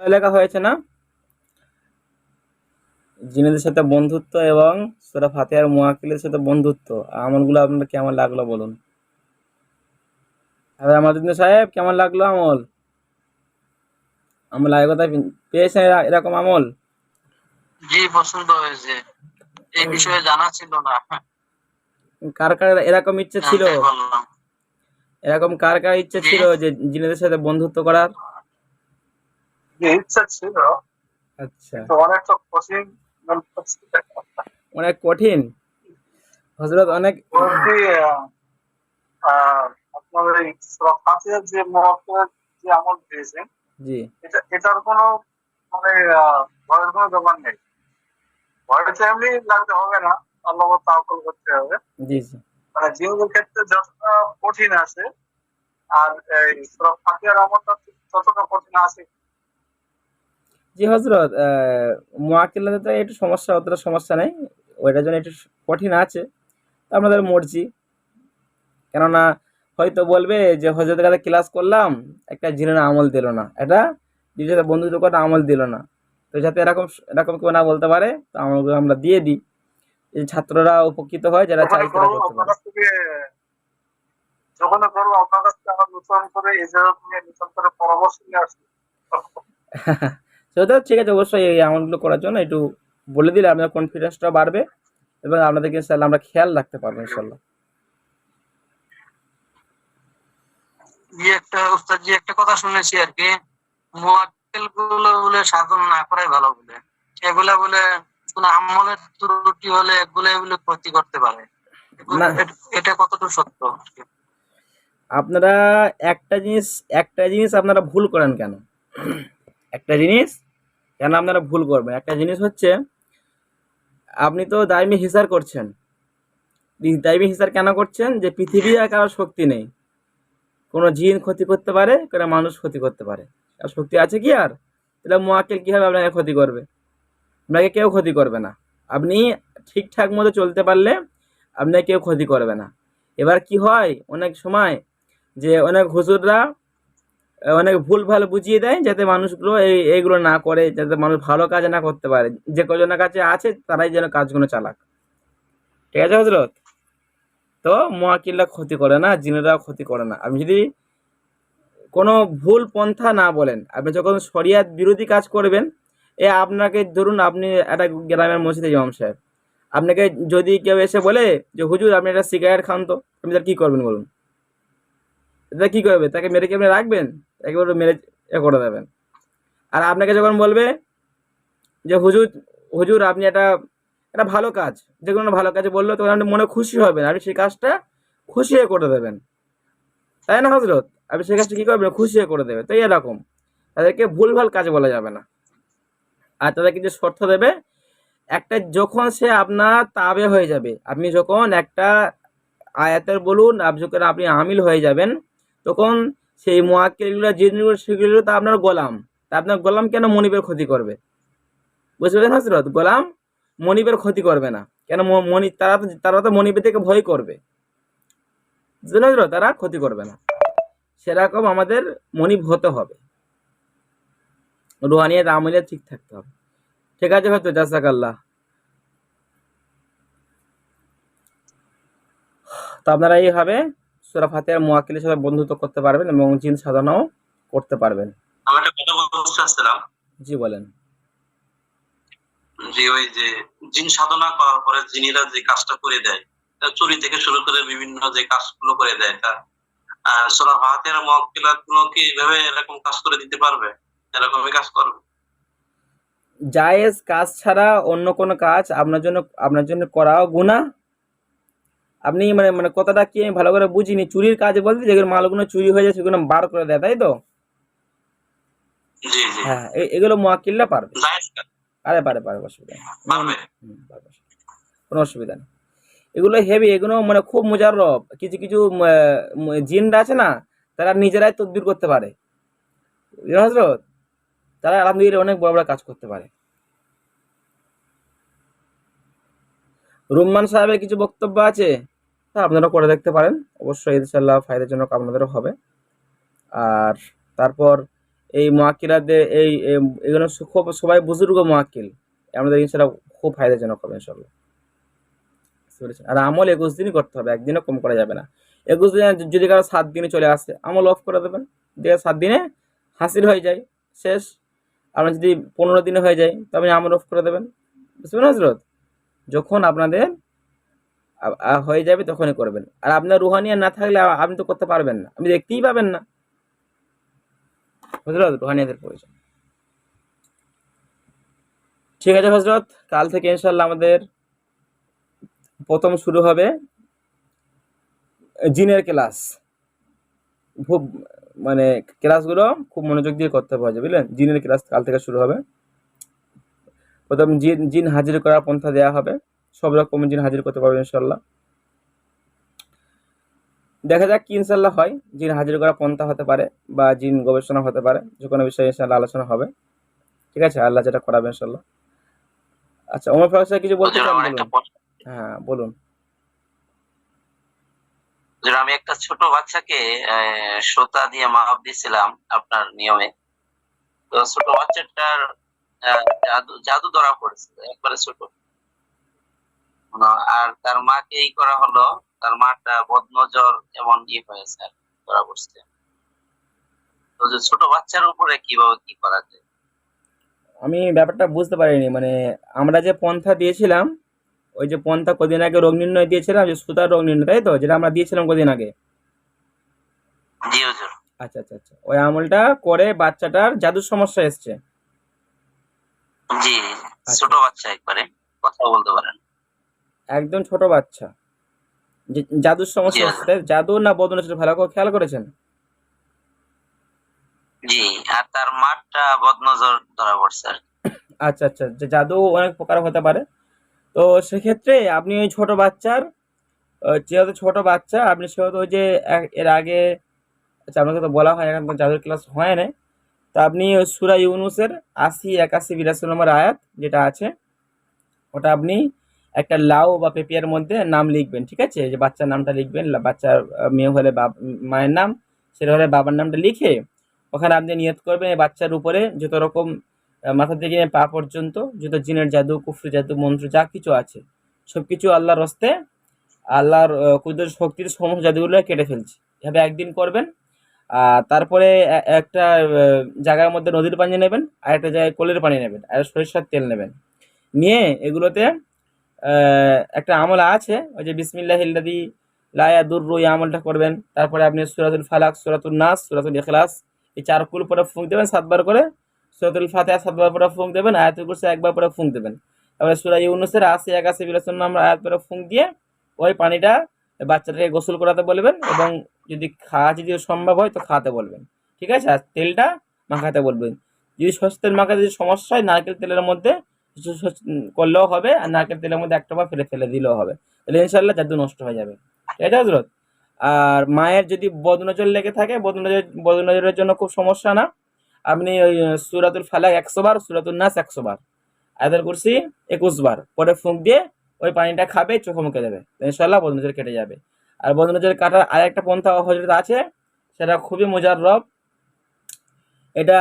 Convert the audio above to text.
লেখা হয়েছে না? জিনেদের সাথে বন্ধুত্ব এবং সুরা ফাতিহার মুয়াক্কিলের সাথে বন্ধুত্ব। আমলগুলো আপনার কেমন লাগল বলুন? হ্যাঁ আমাদের সাহেব কেমন লাগল আমল? আমল আগে কোথায় পেয়েছেন এরকম আমল? জি পছন্দ হয়েছে। এই বিষয়ে জানা ছিল না। কার কার এরকম ইচ্ছে ছিল? এরকম কার কার ইচ্ছে ছিল যে জিনেদের সাথে বন্ধুত্ব করার? যে ইচ্ছা ছিল আচ্ছা। তো অনেকটা কঠিন অনেক কঠিন? হজরত অনেক ফাঁসিয়ার যে আমল দিয়েছেন জি। এটা এটার কোনো মানে ভয়ের কোনো দোকান নেই। লাগতে হবে না আল্লাহ করতে হবে। জি জি। মানে জিনের ক্ষেত্রে যতটা কঠিন আছে আর এই ফাঁকিয়ার আমলটা ততটা কঠিন আছে জি হজরত মোয়াক্কিলাতে তো একটু সমস্যা অতটা সমস্যা নেই। ওইটার জন্য একটু কঠিন আছে। আপনাদের মর্জি। কেননা হয়তো বলবে যে হজরতের কাছে ক্লাস করলাম একটা জিনের আমল দিল না। এটা সাথে বন্ধুত্ব করে আমল দিল না। তো যাতে এরকম এরকম কেউ না বলতে পারে তো আমলগুলো আমরা দিয়ে দিই। এই ছাত্ররা উপকৃত হয় যারা চাই তারা করতে পারে। কাছ যখন করব আপনার কাছ থেকে আমরা করে এই নিয়ে নূতন করে পরামর্শ নিয়ে আসব। সেটা ঠিক আছে অবশ্যই এই আমলগুলো করার জন্য একটু বলে দিলে আপনার কনফিডেন্সটা বাড়বে এবং আপনাদেরকে ইনশাল্লাহ আমরা খেয়াল রাখতে পারব ইনশাল্লাহ জি একটা উস্তাদ জি একটা কথা শুনেছি আর কি। মোয়াক্কেলগুলো বলে সাধন না করাই ভালো বলে। এগুলা বলে কোন আমলের ত্রুটি হলে এগুলো ক্ষতি করতে পারে। এটা কতটুকু সত্য? আপনারা একটা জিনিস একটা জিনিস আপনারা ভুল করেন কেন? একটা জিনিস কেন আপনারা ভুল করবেন? একটা জিনিস হচ্ছে, আপনি তো দায়মি হিসার করছেন। দায়মি হিসার কেন করছেন? যে পৃথিবী আর কারও শক্তি নেই। কোনো জিন ক্ষতি করতে পারে, কোনো মানুষ ক্ষতি করতে পারে। আর শক্তি আছে কি আর? তাহলে মোয়াক্কেল কীভাবে আপনাকে ক্ষতি করবে? আপনাকে কেউ ক্ষতি করবে না। আপনি ঠিকঠাক মতো চলতে পারলে আপনাকে কেউ ক্ষতি করবে না। এবার কি হয়? অনেক সময় যে অনেক হুজুররা অনেক ভুল ভালো বুঝিয়ে দেয় যাতে মানুষগুলো এই, এইগুলো না করে, যাতে মানুষ ভালো কাজ না করতে পারে। যে কজনের কাছে আছে, তারাই যেন কাজগুলো চালাক। ঠিক আছে হজরত তো মোয়াকিল্লা ক্ষতি করে না, জিনেরাও ক্ষতি করে না। আপনি যদি কোনো ভুল পন্থা না বলেন, আপনি যখন শরিয়াত বিরোধী কাজ করবেন, এ আপনাকে ধরুন আপনি একটা গ্রামের মসজিদে ইমাম সাহেব। আপনাকে যদি কেউ এসে বলে যে, হুজুর, আপনি একটা সিগারেট খান তো, আপনি তার কী করবেন বলুন? এটা কী করবে? তাকে মেরে কি আপনি রাখবেন? একেবারে মেরে এ করে দেবেন। আর আপনাকে যখন বলবে যে, হুজুর হুজুর, আপনি একটা একটা ভালো কাজ, যে কোনো ভালো কাজে বলল, তখন আপনি মনে খুশি হবেন। আপনি সেই কাজটা খুশি হয়ে করে দেবেন। তাই না হজরত আপনি সেই কাজটা কী করবেন? খুশি হয়ে করে দেবে তো এরকম। তাদেরকে ভুলভাল কাজ বলা যাবে না। আর তাদেরকে যে শর্ত দেবে, একটা যখন সে আপনার তাবে হয়ে যাবে, আপনি যখন একটা আয়াতের বলুন আপনি আপনি আমিল হয়ে যাবেন, তখন সেই মোয়াক্কেলগুলো যেগুলো সেগুলো তো আপনার গোলাম। তা আপনার গোলাম কেন মনিবের ক্ষতি করবে? বুঝতে পারছেন হজরত গোলাম মনিবের ক্ষতি করবে না। কেন মনি তারা তো তারা তো মনিবের থেকে ভয় করবে। তারা ক্ষতি করবে না। সেরকম আমাদের মনিব হতে হবে। রুহানিয়াত আমলে ঠিক থাকতে হবে। ঠিক আছে হয়তো জাসাকাল্লাহ তো আপনারা এইভাবে সুরা ফাতিহার মোয়াক্কিলের সাথে বন্ধুত্ব করতে পারবেন এবং জিন সাধনাও করতে পারবেন। আমি একটা কথা বলতে চাচ্ছিলাম জি বলেন। যে ওই যে জিন সাধনা করার পরে জিনিরা যে কাজটা করে দেয় চুরি থেকে শুরু করে বিভিন্ন যে কাজগুলো করে দেয় তা সোনা হাতের মক্কেলাতগুলো কি এইভাবে এরকম কাজ করে দিতে পারবে? এরকমই কাজ করবে? জায়েজ কাজ ছাড়া অন্য কোনো কাজ আপনার জন্য আপনার জন্য করাও গুণা আপনি মানে মানে কথাটা কি আমি ভালো করে বুঝিনি? চুরির কাজ বলতে যেগুলো মালগুলো চুরি হয়ে যায় সেগুলো বার করে দেয় তাই তো? হ্যাঁ এগুলো মোয়াক্কিলরা পারবে। আরে পারে পারে অসুবিধা। কোনো অসুবিধা নেই। এগুলো হেভি এগুলো মানে খুব মোজাররব কিছু কিছু জিনরা আছে না তারা নিজেরাই তদবির করতে পারে। হজরত তারা আলহামদুলিল্লাহ অনেক বড় বড় কাজ করতে পারে। রুম্মান সাহেবের কিছু বক্তব্য আছে? তা আপনারা করে দেখতে পারেন। অবশ্যই ইনশাল্লাহ ফায়দাজনক আপনাদেরও হবে। আর তারপর এই মোয়াক্কিলাদের এই এগুলো খুব সবাই বুজুর্গ মোয়াক্কিল আমাদের ইনশাল্লাহ খুব ফায়দাজনক হবে ইনশাল্লাহ আর আমল একুশ দিনই করতে হবে, একদিনও কম করা যাবে না। একুশ দিনে যদি কারও সাত দিনে চলে আসে, আমল অফ করে দেবেন। দিয়ে সাত দিনে হাসিল হয়ে যায়, শেষ। আপনার যদি পনেরো দিনে হয়ে যায়, তবে আমল অফ করে দেবেন। বুঝতে পারেন হজরত যখন আপনাদের হয়ে যাবে তখনই করবেন। আর আপনার রুহানিয়া না থাকলে আপনি তো করতে পারবেন না। আপনি দেখতেই পাবেন না। হজরত রুহানিয়াদের প্রয়োজন। ঠিক আছে হজরত কাল থেকে ইনশাল্লাহ আমাদের প্রথম শুরু হবে জিনের ক্লাস। খুব মানে ক্লাসগুলো খুব মনোযোগ দিয়ে করতে হবে হজরত, বুঝলেন? জিনের ক্লাস কাল থেকে শুরু হবে। প্রথম জিন জিন হাজির করার পন্থা দেওয়া হবে। সব রকম জিন হাজির করতে পারবে ইনশাল্লাহ দেখা যাক কি ইনশাল্লাহ হয় জিন হাজির করা পন্থা হতে পারে বা জিন গবেষণা হতে পারে যে কোনো বিষয়ে ইনশাল্লাহ আলোচনা হবে। ঠিক আছে? আল্লাহ যেটা করাবে ইনশাল্লাহ আচ্ছা ওমর ফারুক সাহেব কিছু বলতে চান? বলুন। হ্যাঁ বলুন। আমি একটা ছোট বাচ্চাকে সুতা দিয়ে মাপ দিয়েছিলাম আপনার নিয়মে। তো ছোট বাচ্চাটার জাদু জাদু ধরা পড়েছিল একবারে ছোট। আর তার মাকে এই করা হলো তার মাটা বদনজর এমন ই হয়েছে আর কি, ধরা পড়ছে। তো যে ছোট বাচ্চার উপরে কীভাবে কি করা যায়? আমি ব্যাপারটা বুঝতে পারিনি মানে আমরা যে পন্থা দিয়েছিলাম ওই যে পন্থা কদিন আগে রোগ নির্ণয় দিয়েছিলাম যে সুতার রোগ নির্ণয় তাই তো? যেটা আমরা দিয়েছিলাম কদিন আগে। আচ্ছা আচ্ছা আচ্ছা। ওই আমলটা করে বাচ্চাটার জাদুর সমস্যা এসছে। জি ছোট বাচ্চা একবারে কথা বলতে পারেন। একদম ছোট বাচ্চা। জাদুর সমস্যা তাই? জাদু না বদন সেটা ভালো করে খেয়াল করেছেন? জি আর তার মাঠটা বদনজর ধরা পড়ছে। আচ্ছা আচ্ছা যে জাদু অনেক প্রকার হতে পারে। তো সেক্ষেত্রে আপনি ওই ছোট বাচ্চার যেহেতু ছোট বাচ্চা আপনি সেহেতু ওই যে এর আগে আচ্ছা আপনাকে তো বলা হয় এখন জাদুর ক্লাস হয় না তো আপনি সুরা ইউনুসের আশি একাশি বিরাশি নম্বর আয়াত যেটা আছে ওটা আপনি একটা লাউ বা পেপিয়ার মধ্যে নাম লিখবেন ঠিক আছে? যে বাচ্চার নামটা লিখবেন বাচ্চার মেয়ে হলে মায়ের নাম সেটা হলে বাবার নামটা লিখে ওখানে আপনি নিয়ত করবেন এই বাচ্চার উপরে যত রকম মাথা থেকে পা পর্যন্ত যত জিনের জাদু কুফরি জাদু মন্ত্র যা কিছু আছে সব কিছু আল্লাহর রস্তে আল্লাহর আহ, কুদরত শক্তির সমস্ত জাদুগুলো কেটে ফেলছি। এভাবে একদিন করবেন আর তারপরে একটা জায়গার মধ্যে নদীর পানি নেবেন আর একটা জায়গায় কোলের পানি নেবেন আর সরিষার তেল নেবেন। নিয়ে এগুলোতে একটা আমল আছে, ওই যে বিসমিল্লাহ ইল্লাদি লায়া দুর্রু এই আমলটা করবেন। তারপরে আপনি সুরাতুল ফালাক সুরাতুল নাস, সুরাতুল ইখলাস, এই চার কুল পরে ফুঁক দেবেন, সাতবার করে সুরাতুল ফাতিহা সাতবার পরে ফুঁক দেবেন, আয়াতুল কুরসি একবার পরে ফুঁক দেবেন। তারপরে সুরা ইউনুসের আশি, একাশি বিলাসন আমরা আয়াত পরে ফুঁক দিয়ে ওই পানিটা বাচ্চাটাকে গোসল করাতে বলবেন এবং যদি খাওয়া যদি সম্ভব হয় তো খাওয়াতে বলবেন। ঠিক আছে? আর তেলটা মাখাতে বলবেন। যদি সর্ষের তেল মাখাতে যদি সমস্যা হয়, নারকেল তেলের মধ্যে কিছু করলেও হবে আর নারকেল তেলের মধ্যে একটা বার ফেলে ফেলে দিলেও হবে। তাহলে ইনশাল্লাহ জাদু নষ্ট হয়ে যাবে। ঠিক আছে হজরত আর মায়ের যদি বদনজর লেগে থাকে, বদনজর, বদনজরের জন্য খুব সমস্যা না। আপনি ওই সুরাতুল ফালাক একশো বার সুরাতুল নাস একশো বার। আয়াতুল কুরসি একুশ বার। পরে ফুঁক দিয়ে ওই পানিটা খাবে, চোখে মুখে দেবে। ইনশাল্লাহ বদনজর কেটে যাবে। আর বদনজর কাটার আরেকটা পন্থা হজরত আছে, সেটা খুবই মজার রব এটা